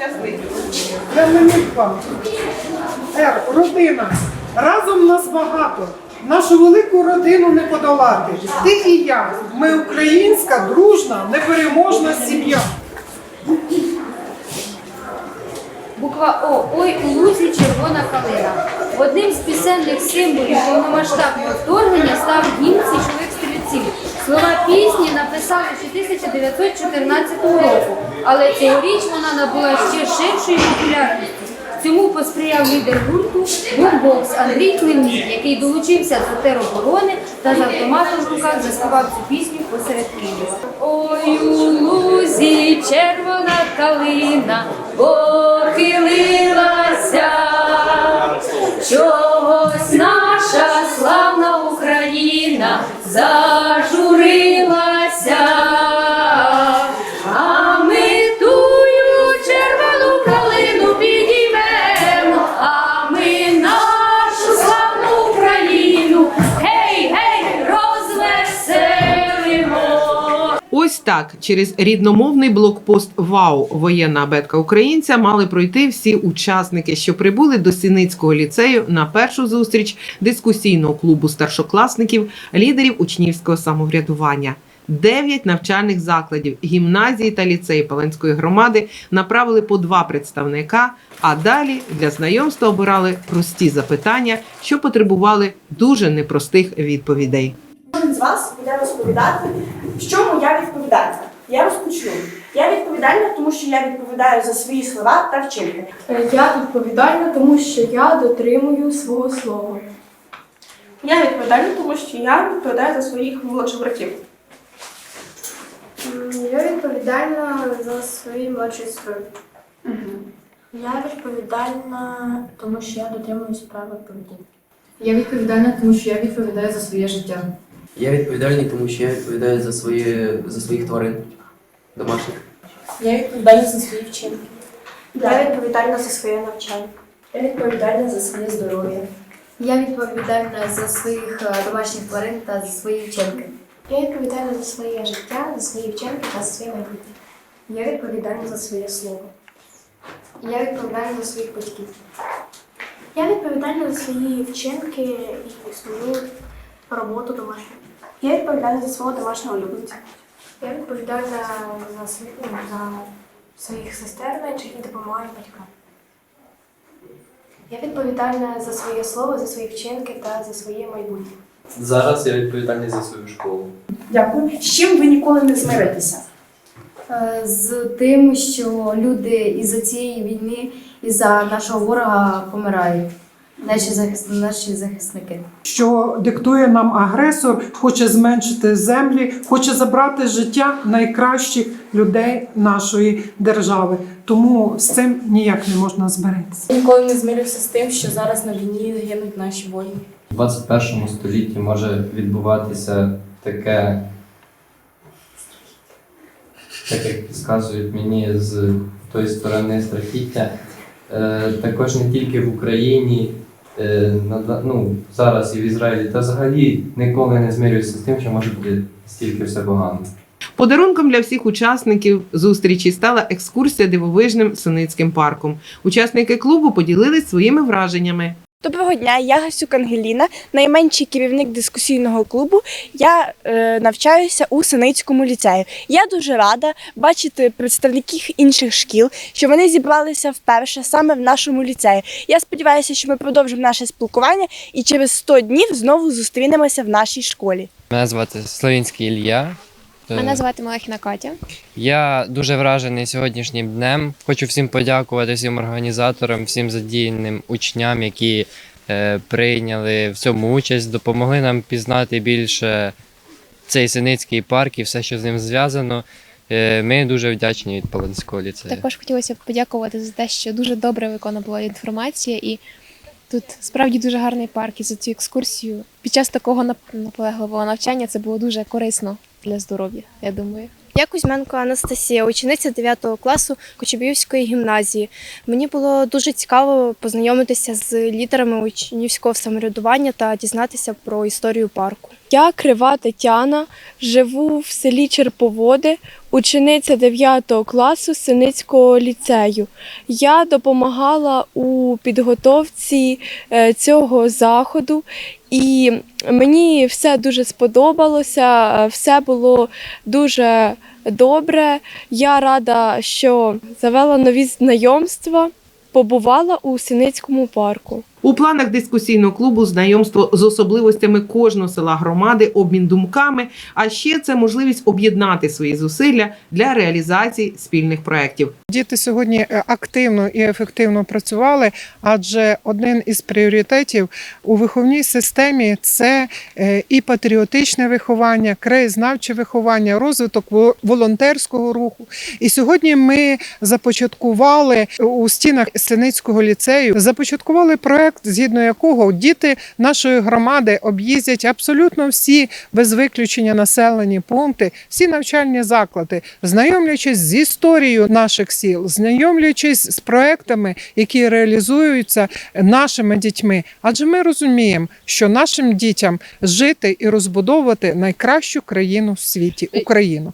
щасливі. Р, родина. Разом нас багато. Нашу велику родину не подолати. Ти і я. Ми українська, дружна, непереможна сім'я. Буква О. Ой, у лузі червона калина. Одним з пісенних символів повномасштабного вторгнення став гімн 1914 року, але цьогоріч вона набула ще ширшої популярності. Цьому посприяв лідер гурту Бумбокс Андрій Климнік, який долучився до тероборони та з автоматом в руках заспівав цю пісню посеред Києва. Ой, у лузі червона калина похилилася, Ось так через рідномовний блокпост ВАУ воєнна абетка українця мали пройти всі учасники, що прибули до Сіницького ліцею на першу зустріч дискусійного клубу старшокласників, лідерів учнівського самоврядування. Дев'ять навчальних закладів, гімназії та ліцеї Паланської громади направили по два представника, а далі для знайомства обирали прості запитання, що потребували дуже непростих відповідей. Кожен з вас буде розповідати, в чому я відповідальна. Я розпочну. Я відповідальна, тому що я відповідаю за свої слова та вчинки. Е, Я відповідальна, тому що я дотримую свого слова. Я відповідальна, тому що я відповідаю за своїх молодших братів. Я відповідальна за свої младші сестри. Я відповідальна, тому що я дотримуюсь правил поведінки. Я відповідальна, тому що я відповідаю за своє життя. Я відповідальний, тому що я відповідаю за свої за своїх тварин домашніх. Я відповідальна за свої вчинки. Я відповідальна за своє навчання. Я відповідальна за своє здоров'я. Я відповідальна за своїх е, домашніх тварин та за свої вчинки. Я відповідальна за своє життя, за свої вчинки та за своє майбутнє. Я відповідальна за своє слово. Я відповідальна за своїх батьків. Я відповідальна за свої вчинки і свою роботу домашню. Я відповідальна за свого домашнього улюбленця. Я відповідальна за, свої, ну, за своїх сестер менших і допомагаю батькам. Я відповідальна за своє слово, за свої вчинки та за своє майбутнє. Зараз я відповідальний за свою школу. Дякую. З чим ви ніколи не змиритеся? Е, З тим, що люди із-за цієї війни, із-за нашого ворога помирають. Наші, захис... наші захисники. що диктує нам агресор, хоче зменшити землі, хоче забрати життя найкращих людей нашої держави. Тому з цим ніяк не можна змиритися. Ніколи не змирюся з тим, що зараз на війні гинуть наші воїни. У 21 столітті може відбуватися таке, так як підказують мені з тої сторони страхіття. Е, також не тільки в Україні, ну, зараз і в Ізраїлі, та взагалі ніколи не змирююся з тим, що може бути стільки все погано. Подарунком для всіх учасників зустрічі стала екскурсія дивовижним Синицьким парком. Учасники клубу поділились своїми враженнями. Доброго дня, я Гасюк Ангеліна, найменший керівник дискусійного клубу. Я е, навчаюся у Синицькому ліцею. Я дуже рада бачити представників інших шкіл, що вони зібралися вперше саме в нашому ліцеї. Я сподіваюся, що ми продовжимо наше спілкування і через 100 днів знову зустрінемося в нашій школі. Мене звати Славінський Ілля. Е, Мене звати Малахіна Катя. Я дуже вражений сьогоднішнім днем. Хочу всім подякувати всім організаторам, всім задіяним учням, які е, прийняли в цьому участь, допомогли нам пізнати більше цей Синицький парк і все, що з ним зв'язано. Е, ми дуже вдячні від Полонського ліцею. Також хотілося б подякувати за те, що дуже добре виконана була інформація, і тут справді дуже гарний парк і за цю екскурсію. Під час такого нап- наполегливого навчання це було дуже корисно для здоров'я, я думаю. Я Кузьменко Анастасія, учениця 9 класу Кочубівської гімназії. Мені було дуже цікаво познайомитися з лідерами учнівського самоврядування та дізнатися про історію парку. Я Крива Тетяна, живу в селі Черповоди, учениця 9 класу Синицького ліцею. Я допомагала у підготовці е, цього заходу, і мені все дуже сподобалося, е, все було дуже добре. Я рада, що завела нові знайомства, побувала у Синицькому парку. У планах дискусійного клубу знайомство з особливостями кожного села громади, обмін думками. А ще це можливість об'єднати свої зусилля для реалізації спільних проєктів. Діти сьогодні е, активно і ефективно працювали, адже один із пріоритетів у виховній системі це е, і патріотичне виховання, краєзнавче виховання, розвиток во- волонтерського руху. І сьогодні ми започаткували у стінах Синицького ліцею, започаткували проект, згідно якого діти нашої громади об'їздять абсолютно всі без виключення населені пункти, всі навчальні заклади, знайомлячись з історією наших сіл, знайомлячись з проектами, які реалізуються нашими дітьми. Адже ми розуміємо, що нашим дітям жити і розбудовувати найкращу країну в світі Україну.